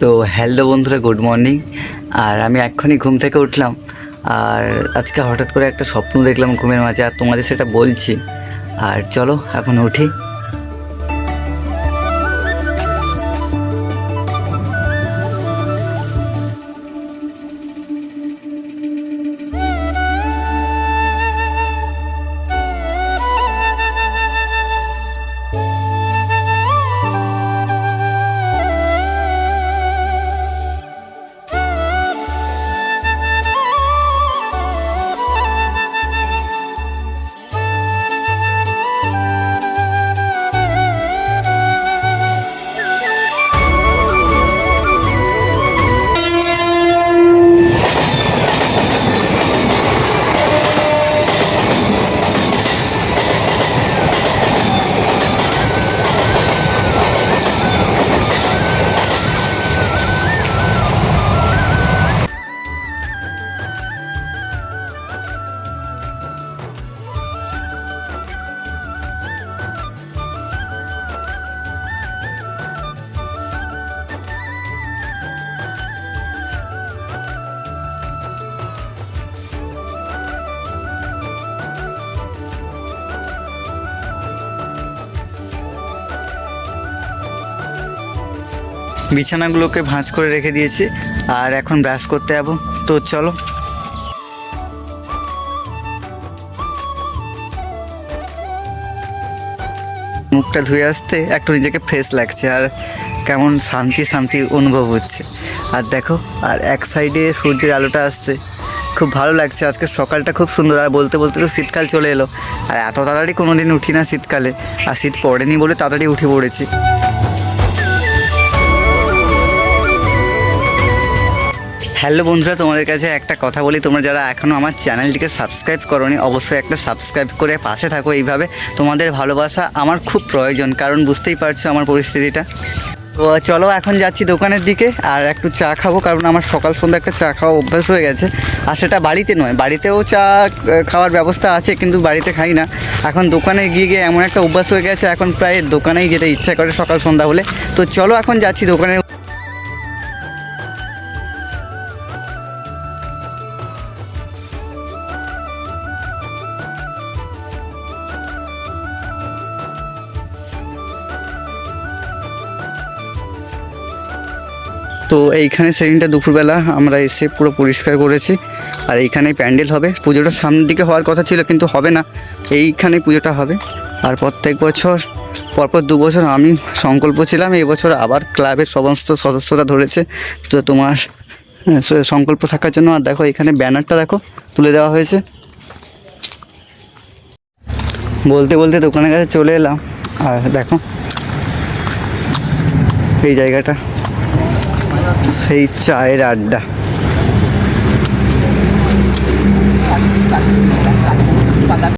তো হ্যালো বন্ধুরা, good morning. আর আমি এক্ষুনি ঘুম থেকে উঠলাম। আর আজকে হঠাৎ করে একটা স্বপ্ন দেখলাম ঘুমের মাঝে, আর তোমাদের সেটা বলছি। আর চলো, এখন উঠি। বিছানাগুলোকে ভাঁজ করে রেখে দিয়েছি, আর এখন ব্রাশ করতে যাব। তো চলো। মুখটা ধুয়ে আসতে একটু নিজেকে ফ্রেশ লাগছে, আর কেমন শান্তি শান্তি অনুভব হচ্ছে। আর দেখো, আর এক সাইডে সূর্যের আলোটা আসছে। খুব ভালো লাগছে, আজকে সকালটা খুব সুন্দর। আর বলতে বলতে তো শীতকাল চলে এলো। আর এত তাড়াতাড়ি কোনো দিন উঠি না শীতকালে। আর শীত পড়েনি বলে তাড়াতাড়ি উঠে পড়েছি। হ্যালো বন্ধুরা, তোমাদের কাছে একটা কথা বলি। তোমরা যারা এখনও আমার চ্যানেলটিকে সাবস্ক্রাইব করোনি, অবশ্যই একটা সাবস্ক্রাইব করে পাশে থাকো এইভাবে। তোমাদের ভালোবাসা আমার খুব প্রয়োজন, কারণ বুঝতেই পারছ আমার পরিস্থিতিটা। তো চলো এখন যাচ্ছি দোকানের দিকে, আর একটু চা খাব, কারণ আমার সকাল সন্ধ্যা একটা চা খাওয়া অভ্যাস হয়ে গেছে। আর সেটা বাড়িতে নয়, বাড়িতেও চা খাওয়ার ব্যবস্থা আছে, কিন্তু বাড়িতে খাই না। এখন দোকানে গিয়ে গিয়ে এমন একটা অভ্যাস হয়ে গেছে, এখন প্রায় দোকানেই যেতে ইচ্ছা করে সকাল সন্ধ্যা হলে। তো চলো এখন যাচ্ছি দোকানে তো এইখানে সেদিনটা দুপুরবেলা আমরা এসে পুরো পরিষ্কার করেছি। আর এইখানেই প্যান্ডেল হবে। পুজোটা সামনের দিকে হওয়ার কথা ছিল, কিন্তু হবে না। এইখানে পুজোটা হবে। আর প্রত্যেক বছর, পরপর দু বছর আমি সংকল্প ছিলাম এবছর আবার ক্লাবের সমস্ত সদস্যরা ধরেছে। তো তোমার সংকল্প থাকার জন্য, আর দেখো এখানে ব্যানারটা দেখো, তুলে দেওয়া হয়েছে। বলতে বলতে দোকানের কাছে চলে এলাম। আর দেখো, এই জায়গাটা। সেই চায়ের আড্ডা।